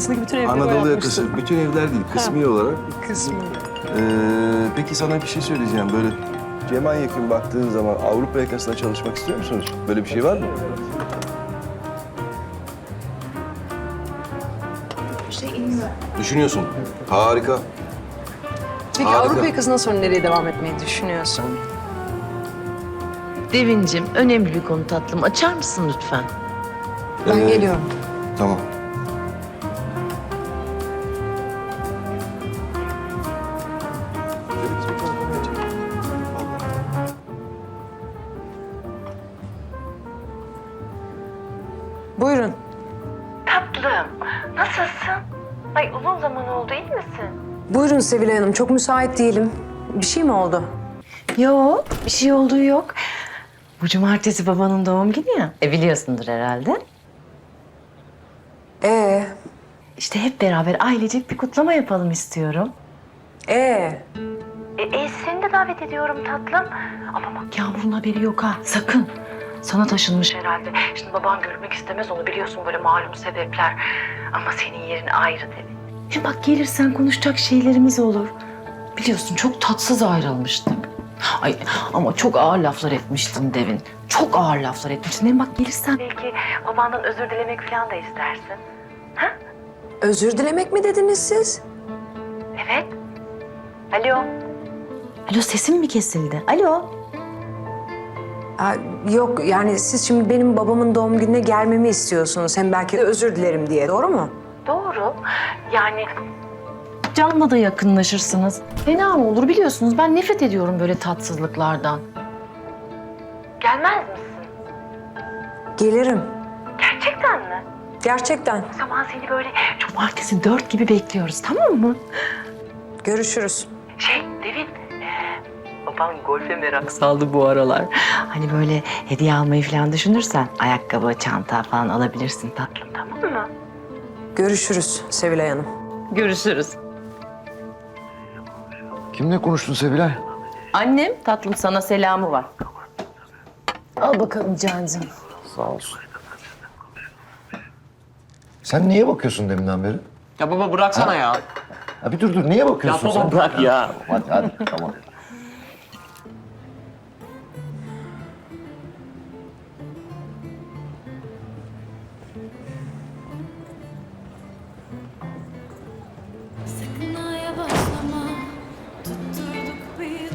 yakasındaki bütün evleri Anadolu yakası, bütün evler değil, kısmi olarak. Kısmı. Ee, peki sana bir şey söyleyeceğim. Böyle Cemal yakın baktığın zaman Avrupa yakasında çalışmak istiyor musunuz? Böyle bir şey var mı? Düşünüyorsun. Harika. Peki Harika. Avrupa yakasından sonra nereye devam etmeyi düşünüyorsun? Devincim, önemli bir konu tatlım. Açar mısın lütfen? Ben Ee, geliyorum. Tamam. Buyurun Sevilay Hanım. Çok müsait değilim. Bir şey mi oldu? Yok, bir şey olduğu yok. Bu cumartesi babanın doğum günü ya. E biliyorsundur herhalde. Ee, İşte hep beraber ailecek bir kutlama yapalım istiyorum. ee. E, e, seni de davet ediyorum tatlım. Ama bak Yağmur'un haberi yok ha, sakın. Sana taşınmış herhalde. Şimdi baban görmek istemez onu biliyorsun böyle malum sebepler. Ama senin yerin ayrı dedi. Şimdi bak gelirsen konuşacak şeylerimiz olur. Biliyorsun çok tatsız ayrılmıştık. Ay ama çok ağır laflar etmiştin Devin. Çok ağır laflar etmiştin. Hem bak gelirsen... Belki babandan özür dilemek falan da istersin. Özür dilemek mi dediniz siz? Evet. Alo. Alo sesim mi kesildi? Alo. Aa, yok yani siz şimdi benim babamın doğum gününe gelmemi istiyorsunuz. Hem belki de özür dilerim diye. Doğru mu? Doğru. Yani canla da yakınlaşırsınız. Fena mı olur biliyorsunuz ben nefret ediyorum böyle tatsızlıklardan. Gelmez misin? Gelirim. Gerçekten mi? Gerçekten. O zaman seni böyle cumartesi dört gibi bekliyoruz tamam mı? Görüşürüz. Şey Devin, ee, babam golfe merak saldı bu aralar. Hani böyle hediye almayı falan düşünürsen ayakkabı, çanta falan alabilirsin tatlım tamam mı? Görüşürüz Sevilay Hanım. Görüşürüz. Kimle konuştun Sevilay? Annem tatlım sana selamı var. Al bakalım Cancığım. Sağ olsun. Sen niye bakıyorsun deminden beri? Ya baba bıraksana ya. Ha bir dur dur, niye Ya bakıyorsun baba sen? bırak ya. Hadi hadi, tamam.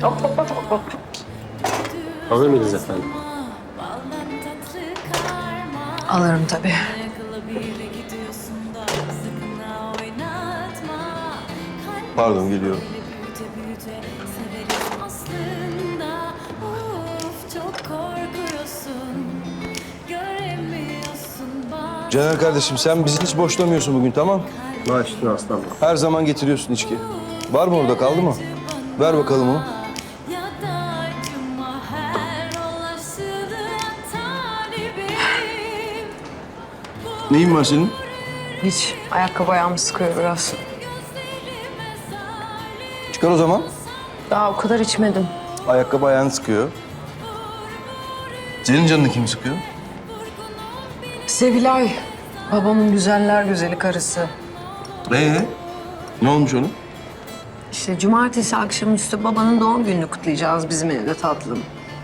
Bir Hop hop hop hop Alır mıydınız efendim? Alırım tabii. Pardon, geliyorum. Bak Caner kardeşim sen bizi hiç boşlamıyorsun bugün tamam? Maaşlı aslanım. Her zaman getiriyorsun içki. Var mı orada kaldı mı? Ver bakalım onu. Neyin var senin? Hiç. Ayakkabı ayağımı sıkıyor biraz. Çıkar o zaman. Daha o kadar içmedim. Ayakkabı ayağını sıkıyor. Senin canını kim sıkıyor? Sevilay. Babamın güzeller güzeli karısı. Ee? Ne olmuş onun? İşte cumartesi akşamüstü babanın doğum gününü kutlayacağız bizim evde tatlım.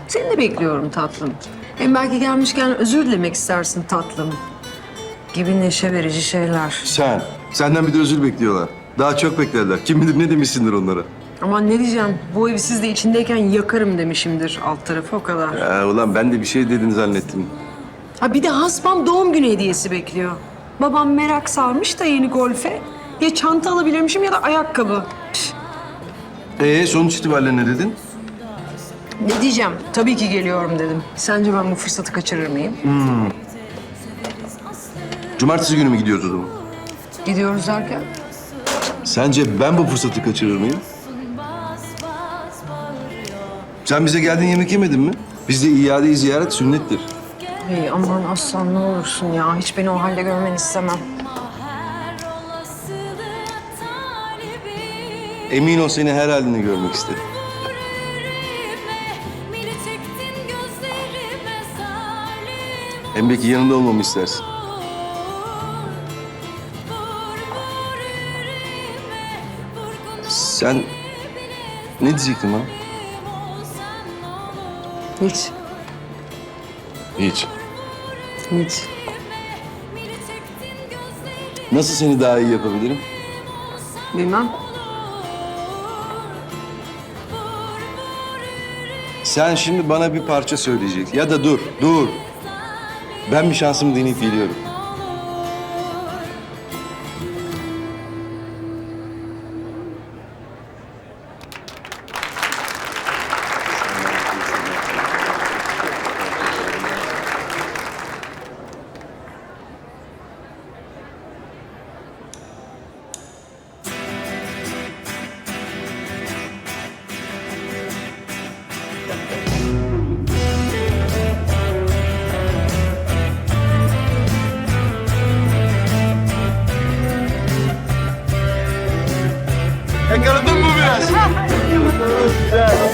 Seni de bekliyorum tatlım. Hem belki gelmişken özür dilemek istersin tatlım. Gibi neşe verici şeyler. Sen. Senden bir de özür bekliyorlar. Daha çok beklerler. Kim bilir ne demişsindir onlara. Aman ne diyeceğim, bu evi siz de içindeyken yakarım demişimdir alt tarafı o kadar. Ya ulan ben de bir şey dedin zannettim. Ha bir de hasbam doğum günü hediyesi bekliyor. Babam merak sarmış da yeni golfe. Ya çanta alabilirmişim ya da ayakkabı. Püh, Ee sonuç itibariyle ne dedin? Ne diyeceğim? Tabii ki geliyorum dedim. Sence ben bu fırsatı kaçırır mıyım? Cumartesi günü mü gidiyoruz o zaman? Gidiyoruz derken? Sence ben bu fırsatı kaçırır mıyım? Sen bize geldiğin yemek yemedin mi? Bizde iade-i ziyaret sünnettir. Hey aman aslan ne olursun ya. Hiç beni o halde görmeni istemem. Emin ol seni her halini görmek istedim. Hem belki yanında olmamı istersin. Sen ne diyecektin bana? Hiç, Hiç. hiç. Nasıl seni daha iyi yapabilirim? Bilmem. Sen şimdi bana bir parça söyleyeceksin. Ya da dur, dur. Ben bir şansımı deneyip geliyorum. 对。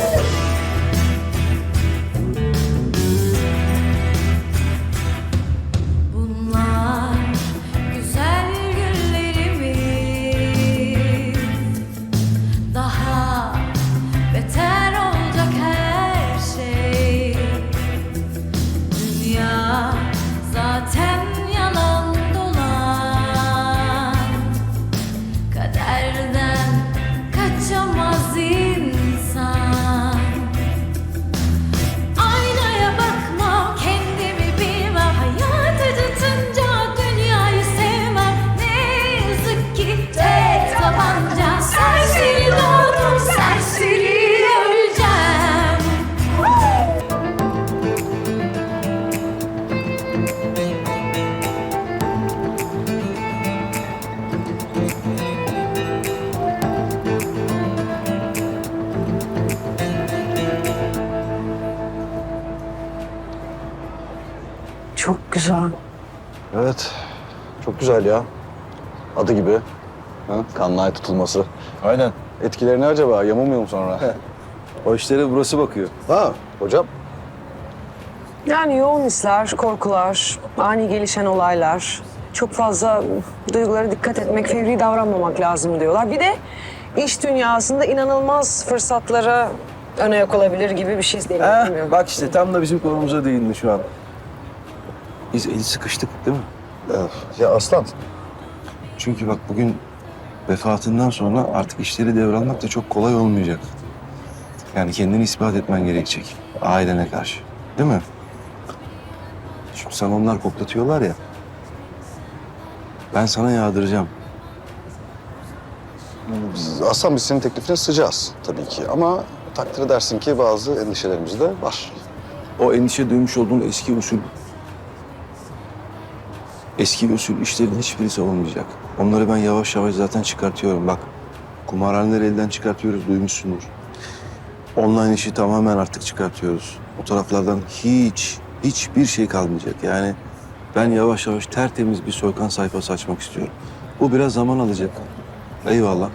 Çok güzel ya. Adı gibi. Ha? Kanlı ay tutulması. Aynen. Etkileri ne acaba? Yamulmuyor mu sonra? O işlere burası bakıyor. ha hocam. Yani yoğun hisler, korkular, ani gelişen olaylar. Çok fazla duygulara dikkat etmek, fevri davranmamak lazım diyorlar. Bir de iş dünyasında inanılmaz fırsatlara ön ayak olabilir gibi bir şey deniyor. Eh, bak işte tam da bizim konumuza değindi şu an. Biz eli sıkıştık değil mi? Ya Aslan. Çünkü bak bugün vefatından sonra artık işleri devralmak da çok kolay olmayacak. Yani kendini ispat etmen gerekecek ailene karşı. Değil mi? Çünkü sana onlar koklatıyorlar ya. Ben sana yağdıracağım. Biz- Aslan biz senin teklifine sıcağız tabii ki. Ama takdir edersin ki bazı endişelerimiz de var. O endişe duymuş olduğun eski usul... Eski usul işlerin hiçbirisi olmayacak. Onları ben yavaş yavaş zaten çıkartıyorum. Bak, kumarhaneleri elden çıkartıyoruz, duymuşsundur. Online işi tamamen artık çıkartıyoruz. O taraflardan hiç, hiçbir şey kalmayacak. Yani ben yavaş yavaş tertemiz bir soykan sayfası açmak istiyorum. Bu biraz zaman alacak. Eyvallah.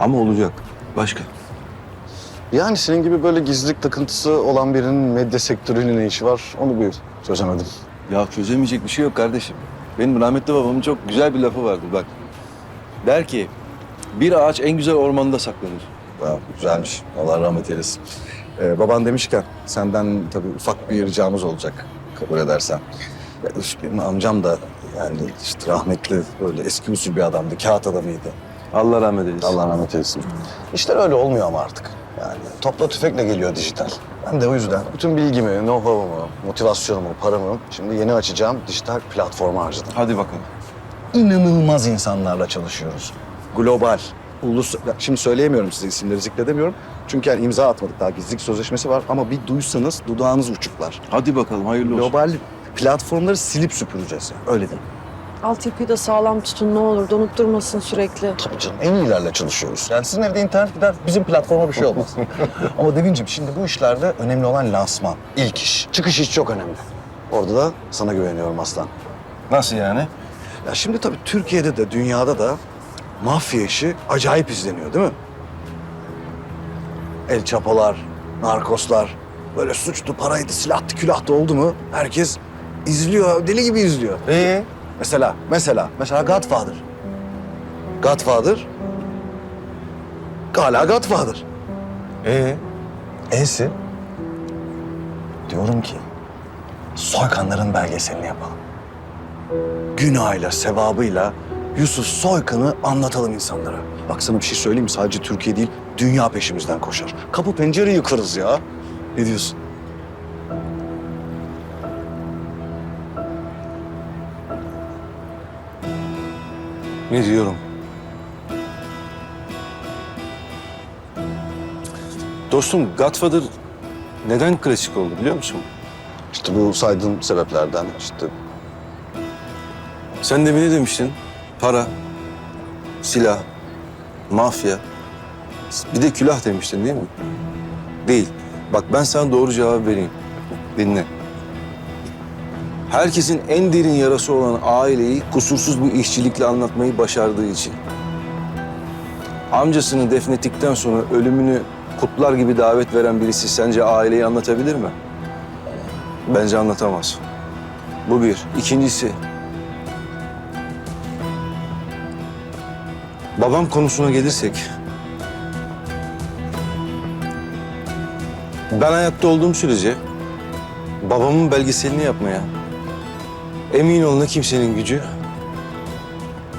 Ama olacak. Başka. Yani senin gibi böyle gizlilik takıntısı olan birinin medya sektörünün ne işi var? Onu bir çözemedim. Ya çözemeyecek bir şey yok kardeşim. Benim rahmetli babamın çok güzel bir lafı vardır bak. Der ki bir ağaç en güzel ormanda saklanır. Ya, güzelmiş. Allah rahmet eylesin. Ee, baban demişken senden tabii ufak bir ricamız olacak kabul edersen. Ya, benim amcam da yani işte rahmetli böyle eski usul bir adamdı. Kağıt adamıydı. Allah rahmet eylesin. Allah rahmet eylesin. İşler öyle olmuyor ama artık. Yani topla tüfekle geliyor dijital. Ben de o yüzden bütün bilgimi, know-how'umu, motivasyonumu, paramı şimdi yeni açacağım dijital platforma harcadım. Hadi bakalım. İnanılmaz insanlarla çalışıyoruz. Global, ulus... ya Şimdi söyleyemiyorum size isimleri zikredemiyorum. Çünkü yani imza atmadık daha gizlilik sözleşmesi var ama bir duysanız dudağınız uçuklar. Hadi bakalım hayırlı olsun. Global platformları silip süpüreceğiz. yani, Öyle değil. Altyapıyı da sağlam tutun ne olur, donup durmasın sürekli. Tabii canım en iyilerle çalışıyoruz. Yani sizin evde internet gider bizim platforma bir şey olmaz. Ama Devin'cim şimdi bu işlerde önemli olan lansman, ilk iş. Çıkış iş çok önemli. Orada da sana güveniyorum Aslan. Nasıl yani? Ya şimdi tabii Türkiye'de de dünyada da mafya işi acayip izleniyor değil mi? El çapalar, narkoslar, böyle suçlu paraydı, silahtı, külahtı oldu mu herkes izliyor, deli gibi izliyor. Ee? Mesela, mesela, mesela Godfather. Godfather. Hala Godfather. Ee? E'si? Diyorum ki soykanların belgeselini yapalım. Günahıyla, sevabıyla Yusuf Soykan'ı anlatalım insanlara. Bak sana bir şey söyleyeyim mi? Sadece Türkiye değil, dünya peşimizden koşar. Kapı pencere yıkarız ya. Ne diyorsun? Ne diyorum? Dostum Godfather neden klasik oldu biliyor musun? İşte bu saydığım sebeplerden işte Sen de ne demiştin? Para, silah, mafya, bir de külah demiştin değil mi? Değil. Bak ben sana doğru cevap vereyim. Dinle. Herkesin en derin yarası olan aileyi kusursuz bir işçilikle anlatmayı başardığı için. Amcasını defnettikten sonra ölümünü kutlar gibi davet veren birisi sence aileyi anlatabilir mi? Bence anlatamaz. Bu bir. İkincisi, Babam konusuna gelirsek... Ben hayatta olduğum sürece babamın belgeselini yapmaya emin ol ne kimsenin gücü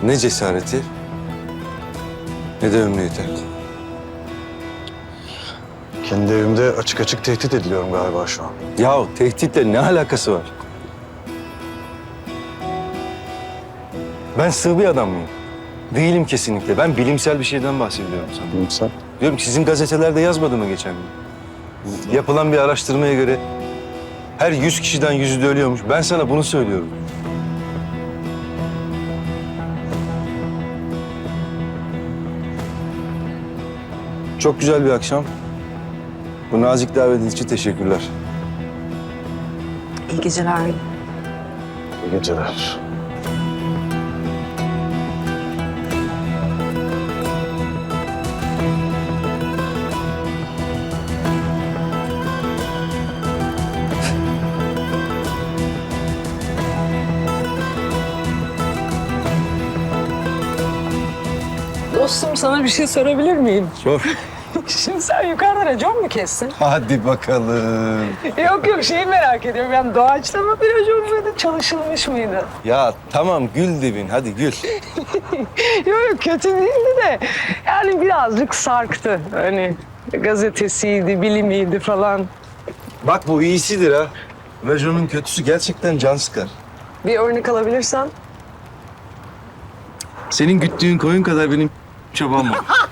ne cesareti ne de ömrü yeter. kendi evimde açık açık tehdit ediliyorum galiba şu an. Yahu tehditle ne alakası var? Ben sığ bir adam mıyım? Değilim kesinlikle. Ben bilimsel bir şeyden bahsediyorum sana. Sen? Diyorum ki sizin gazetelerde yazmadı mı geçen gün? Yapılan bir araştırmaya göre her 100 kişiden yüzü de ölüyormuş. Ben sana bunu söylüyorum. Çok güzel bir akşam. Bu nazik davetin için teşekkürler. İyi geceler. İyi geceler. Dostum sana bir şey sorabilir miyim? Sor. Şimdi sen yukarıda racon mu kessin? Hadi bakalım. yok yok şeyi merak ediyorum. Yani doğaçlama bir racon muydu, çalışılmış mıydı? Ya tamam gül dibin hadi gül. Yok yok kötü değildi de yani birazcık sarktı. Hani gazetesiydi, bilimiydi falan. Bak bu iyisidir ha. Rajonun kötüsü gerçekten can sıkar. Bir örnek alabilirsen. Senin güttüğün koyun kadar benim çobam var.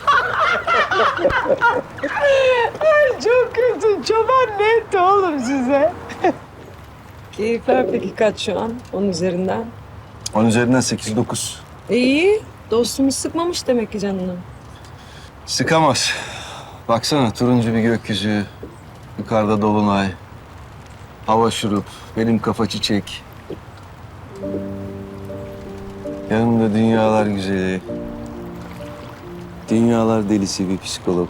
Çok kötü. Çoban ne etti oğlum size? Keyifler peki kaç şu an? Onun üzerinden. Onun üzerinden 8-9. İyi. Dostumuz sıkmamış demek ki canını. Sıkamaz. Baksana turuncu bir gökyüzü, yukarıda dolunay, hava şurup, benim kafa çiçek. Yanımda dünyalar güzeli, dünyalar delisi bir psikolog.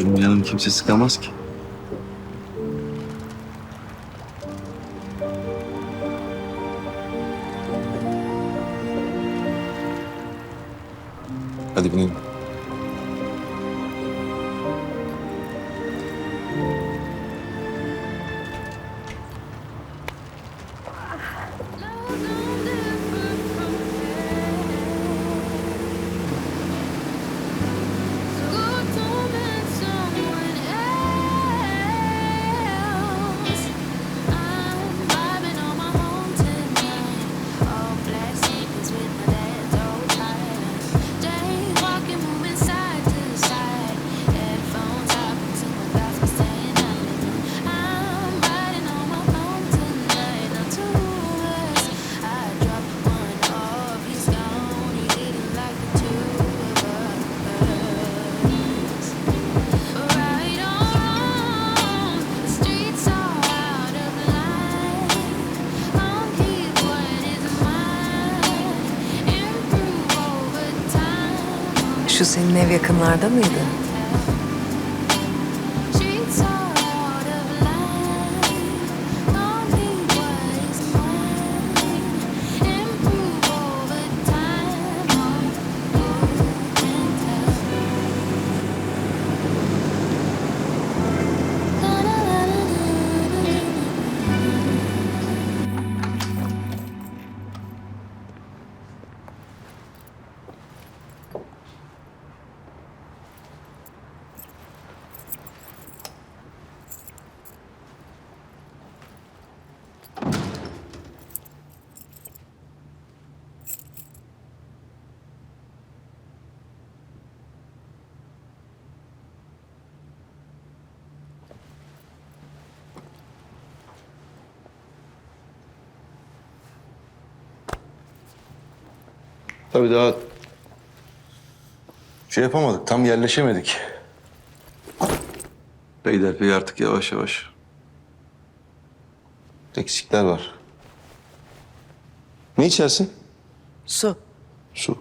Benim kimse sıkamaz ki. Hadi binelim. Ev yakınlarda mıydı? Tabii daha şey yapamadık, tam yerleşemedik. Beylerbeyi artık yavaş yavaş. Eksikler var. Ne içersin? Su. Su.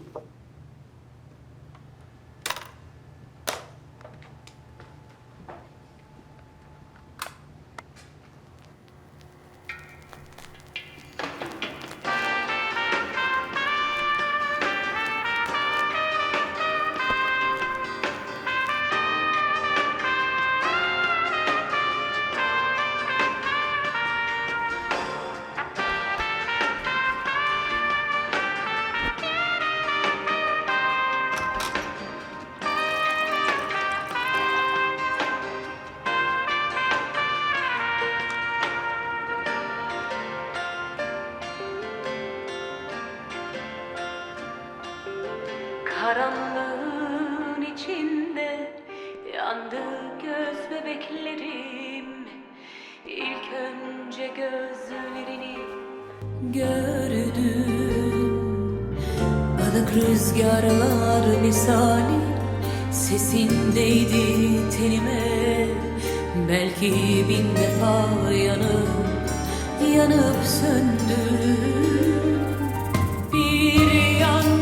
Rüzgarlar misali sesindeydi tenime. Belki bin defa yanıp yanıp söndüm Bir yanda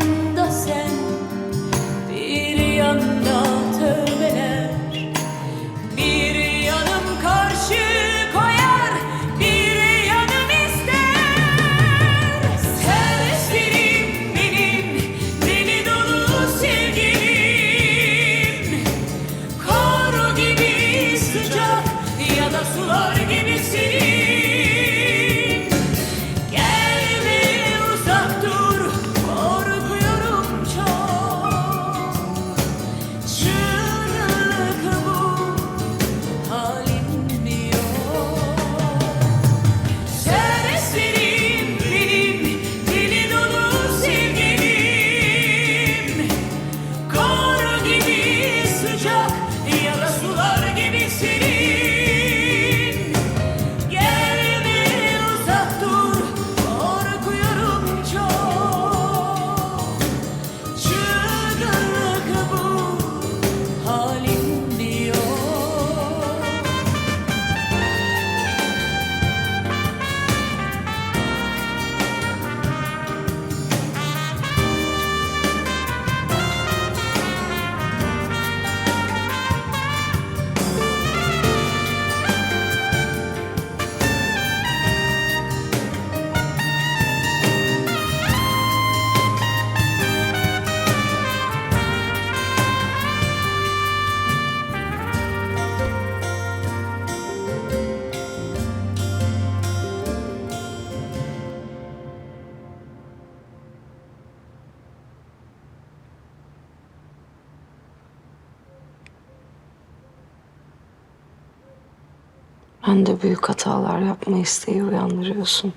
Ben de büyük hatalar yapma isteği uyandırıyorsun.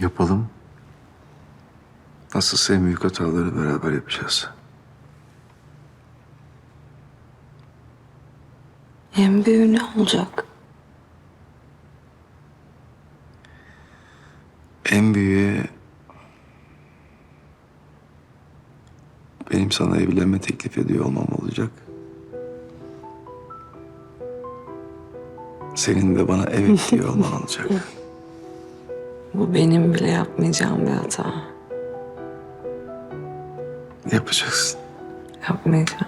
Yapalım. Nasılsa en büyük hataları beraber yapacağız. En büyüğü ne olacak? En büyüğü... Benim sana evlenme teklif ediyor olmam olacak. Senin de bana evet diyor olman olacak. Bu benim bile yapmayacağım bir hata. Yapacaksın. Yapmayacağım.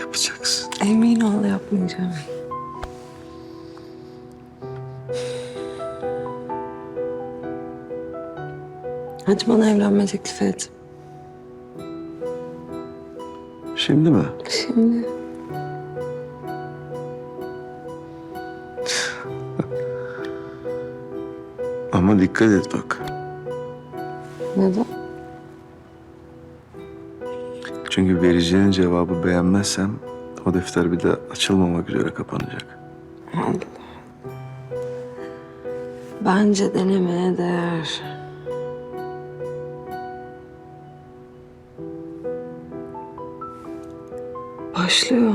Yapacaksın. Emin ol yapmayacağım. Hadi bana evlenme teklif et. Şimdi mi? Şimdi. Ama dikkat et bak. Neden? Çünkü vereceğin cevabı beğenmezsem o defter bir de açılmamak üzere kapanacak. Allah. Bence denemeye değer. Başlıyor.